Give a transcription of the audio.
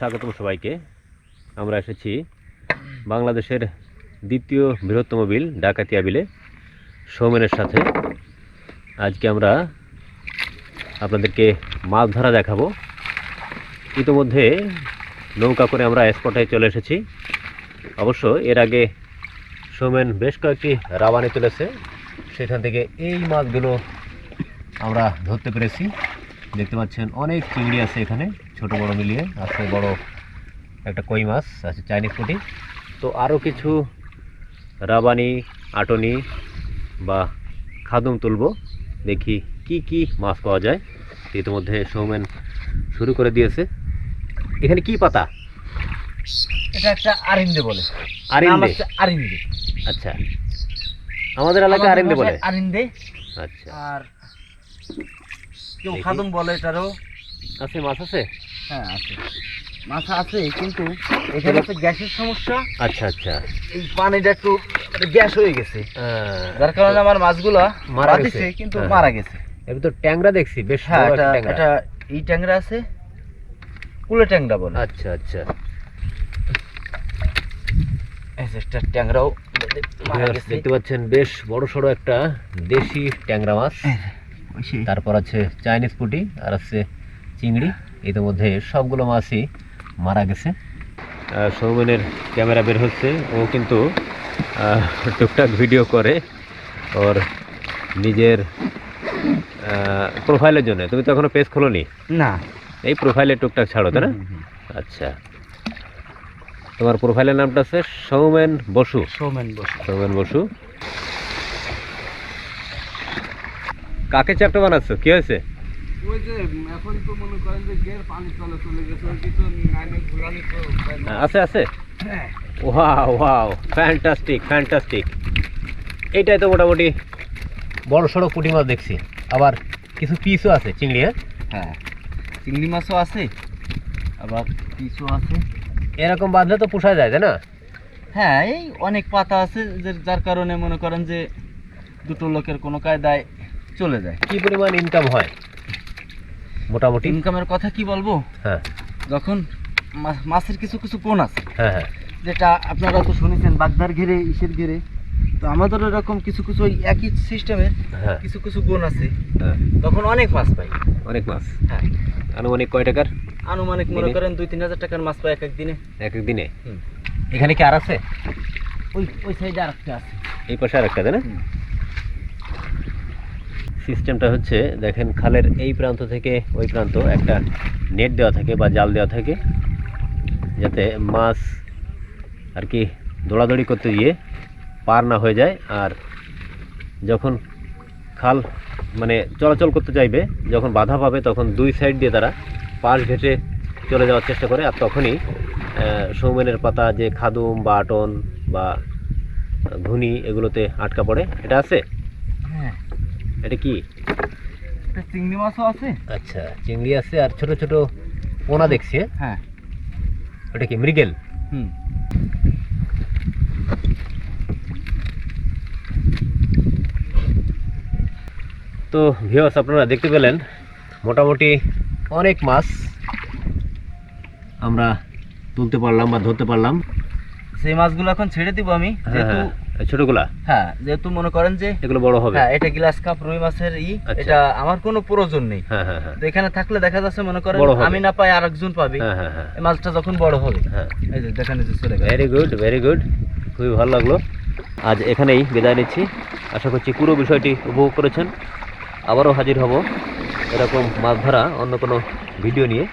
স্বাগতম সবাইকে। আমরা এসেছি বাংলাদেশের দ্বিতীয় বৃহত্তম বিল, ডাকাতিয়া বিলে, সৌমেনের সাথে। আজকে আমরা আপনাদেরকে মাছ ধরা দেখাবো। ইতোমধ্যে নৌকা করে আমরা স্পটে চলে এসেছি। অবশ্য এর আগে সৌমেন বেশ কয়েকটি রাবানি তুলেছে। সেখান থেকে এই মাছগুলো আমরা ধরতে পেরেছি। দেখতে পাচ্ছেন, অনেক চিংড়ি আছে এখানে। ছোট বড় মিলিয়ে আছে বড় একটা কই মাছ আছে চাইনিজ পুঁটি। তো আরও কিছু রাবানি আটনি বা খাদুম তুলবো দেখি কি কি মাছ পাওয়া যায়। ইতিমধ্যে সৌমেন শুরু করে দিয়েছে। এখানে কি পাতা? এটা একটা আরিন্দে বলে। আরিন্দে? আরিন্দে। আচ্ছা। আমাদের এলাকায় আরিন্দে বলে। আরিন্দে। আচ্ছা। আর কেউ। খাদম বলে এটারও। আছে মাছ আছে? হ্যাঁ আছে। মাথা আছে কিন্তু এখানে গ্যাসের সমস্যা। আচ্ছা আচ্ছা। এই পানিটা একটু গ্যাস হয়ে গেছে। যার কারণে আমার মাছগুলা মারা মারা গেছে। কিন্তু হ্যাঁ। মারা গেছে। এবার তো ট্যাংরা দেখছি বেশ হ্যাঁ এটা এই ট্যাংরা আছে কুলে ট্যাংরা বলে। আচ্ছা আচ্ছা। ট্যাংরাও দেখতে পাচ্ছেন বেশ বড় সড়ো একটা দেশি ট্যাংরা মাছ। তারপর আছে চাইনিজ পুটি আর আছে চিংড়ি ইতিমধ্যে সবগুলো মাছই মারা গেছে। সৌমেনের ক্যামেরা বের হচ্ছে। ও কিন্তু টুকটাক ভিডিও করে ওর নিজের প্রোফাইলের জন্য। তুমি তো এখনও পেজ খোলোনি? না। এই প্রোফাইলে টুকটাক ছাড়ো তাই না? আচ্ছা। তোমার প্রোফাইলের নামটা আছে সৌমেন বসু। সৌমেন বসু। সৌমেন বসু। কাকে চ্যাপ্টা বানাচ্ছো? কি হয়েছে? ওই যে এখন তো মনে করেন যে গের পানি তলে চলে গেছে ওই কিছু নাইনে ঘুরানি তো আছে আছে? হ্যাঁ। Wow wow fantastic fantastic. এইটাই তো মোটামুটি বড় সড়ো পুঁটি মাছ দেখছি। আবার কিছু পিসও আছে চিংড়ি হ্যাঁ? হ্যাঁ চিংড়ি মাছও আছে আবার পিসও আছে। এরকম বাঁধলে তো পোষা যায় তাই না? হ্যাঁ এই অনেক পাতা আছে যে যার কারণে মনে করেন যে দুটো লোকের কোনো কায়দায় চলে যায়। কি পরিমাণ ইনকাম হয়? মোটামুটি। ইনকামের কথা কি বলব? হ্যাঁ। যখন মাছের কিছু কিছু কোন আছে হ্যাঁ হ্যাঁ। যেটা আপনারা তো শুনেছেন বাগদার ঘিরে ইসের ঘিরে। তো আমাদের এরকম কিছু কিছু ওই একই সিস্টেমের হ্যাঁ। কিছু কিছু গুণ আছে। হ্যাঁ। তখন অনেক মাছ পাই। অনেক মাছ? হ্যাঁ। আনুমানিক কয় টাকার? আনুমানিক মনে করেন দুই তিন হাজার টাকার মাছ পাই এক এক দিনে। এক এক দিনে এখানে কি আর আছে? ওই ওই সাইডে আর একটা আছে। এই পাশে আর একটা তাই না। সিস্টেমটা হচ্ছে, দেখেন খালের এই প্রান্ত থেকে ওই প্রান্ত একটা নেট দেওয়া থাকে বা জাল দেওয়া থাকে, যাতে মাছ আর কি দৌড়াদৌড়ি করতে গিয়ে পার না হয়ে যায়। আর যখন খাল মানে চলাচল করতে চাইবে, যখন বাধা পাবে, তখন দুই সাইড দিয়ে তারা পাশ ঘেটে চলে যাওয়ার চেষ্টা করে। আর তখনই সৌমেনের পাতা যে খাদুম বা আটন বা ঘুনি এগুলোতে আটকা পড়ে। এটা আছে? এটা কি? চিংড়ি মাছও আছে। আচ্ছা চিংড়ি আছে আর ছোট ছোট পোনা দেখছি হ্যাঁ? হ্যাঁ। ওটা কি মৃগেল? হুম। তো ভিউয়ার্স আপনারা দেখতে পেলেন মোটামুটি অনেক মাছ আমরা তুলতে পারলাম বা ধরতে পারলাম। সেই মাছগুলো এখন ছেড়ে দিব আমি হ্যাঁ যেহেতু হ্যাঁ ছোটগুলা? হ্যাঁ যেহেতু মনে করেন যে এগুলো বড় হবে। হ্যাঁ এটা গ্লাস কাপ রুই মাছের ই আচ্ছা। এটা আমার কোনো প্রয়োজন নেই। হ্যাঁ তো এখানে থাকলে দেখা যাচ্ছে মনে করেন আমি না পাই আরেকজন পাবে। এই মাছটা যখন বড় হবে। হ্যাঁ। এই যে দেখেন যে চলে গেল। ভেরি গুড ভেরি গুড খুবই ভালো লাগল। আজ এখানেই বিদায় নিচ্ছি। আশা করছি পুরো বিষয়টি উপভোগ করেছেন। আবারও হাজির হব এরকম মাছ ধরা অন্য কোনো ভিডিও নিয়ে।